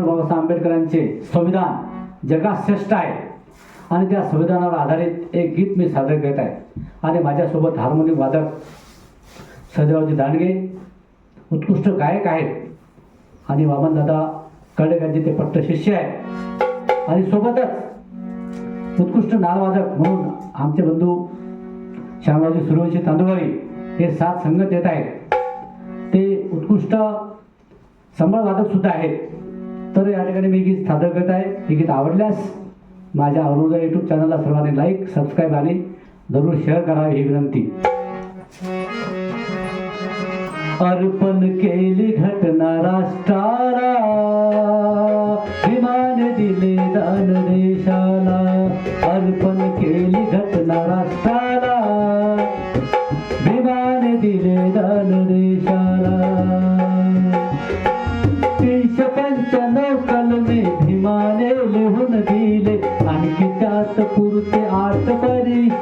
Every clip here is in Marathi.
डॉक्टर बाबासाहेब आंबेडकरांचे संविधान जगात श्रेष्ठ आहे. आणि त्या संविधानावर आधारित एक गीत मी सादर करत आहे. आणि माझ्यासोबत हार्मोनियम वादक सदरावजी दांडगे उत्कृष्ट गायक आहेत. आणि वामनदादा कळेकरांचे ते पट्ट शिष्य आहेत. आणि सोबतच उत्कृष्ट नालवादक म्हणून आमचे बंधू श्यामरावजी सूर्यवंशी तांदुळवाडी हे सात संगत येत आहेत. ते उत्कृष्ट संबळवादक सुद्धा आहेत. तर या ठिकाणी मी गीत सादर करत आहे. हे गीत आवडल्यास माझ्या अरुणोदय यूट्यूब चॅनलला सर्वांनी लाईक सबस्क्राईब आणि जरूर शेअर करावी ही विनंती. अर्पण केली घटना राष्ट्राला विमान दिले दान देशाला. अर्पण केली घटना राष्ट्राला विमान दिले दान देशाला.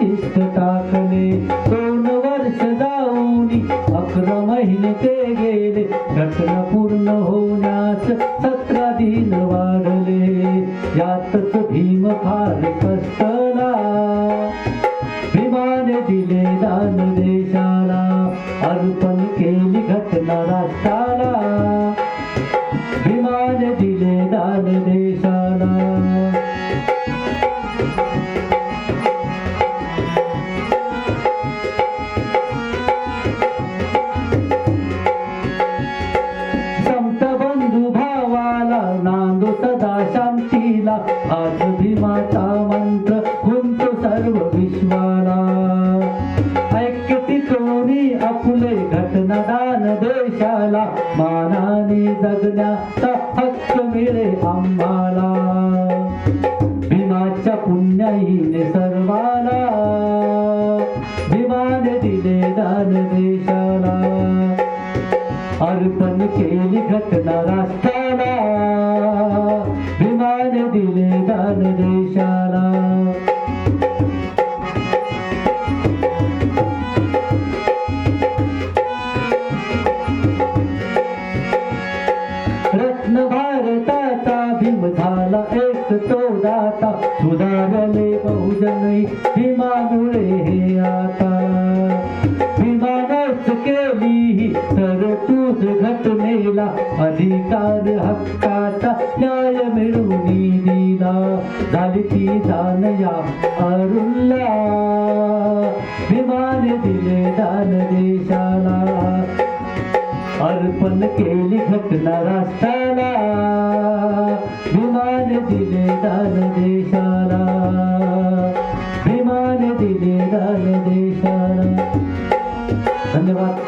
शिस्त टाकले. दोन वर्ष जाऊन अकरा महिने ते गेले. घटना पूर्ण होण्यास सतरा दिन वाढले. यातच भीम फार कष्टला भीमाने दिले दान देशाला. अर्पण केली घटना राष्ट्राला. भीमाने दिले दान दे कोणी घटना दान देशाला. मानाने जगण्याचा हक्क मिळे आम्हाला. भीमाच्या पुण्याईने सर्वाला भीमाने दिले दान देशाला. अर्पण केली घटना राष्ट्राला. भीमाने दिले दान देशाला. प्रेम झाला एक तो दाता सुधारले बहुजन भीमामुळे हे आता. विमानाच केली तर तूच घटनेला अधिकार हक्काचा न्याय मिळून दिला. झाली ती दानया अरुल्ला विमान दिले दान देशाला. अर्पण केली घटना राष्ट्राला. दिले दान देशाला. प्रेमाने दिले दान देशाला. धन्यवाद.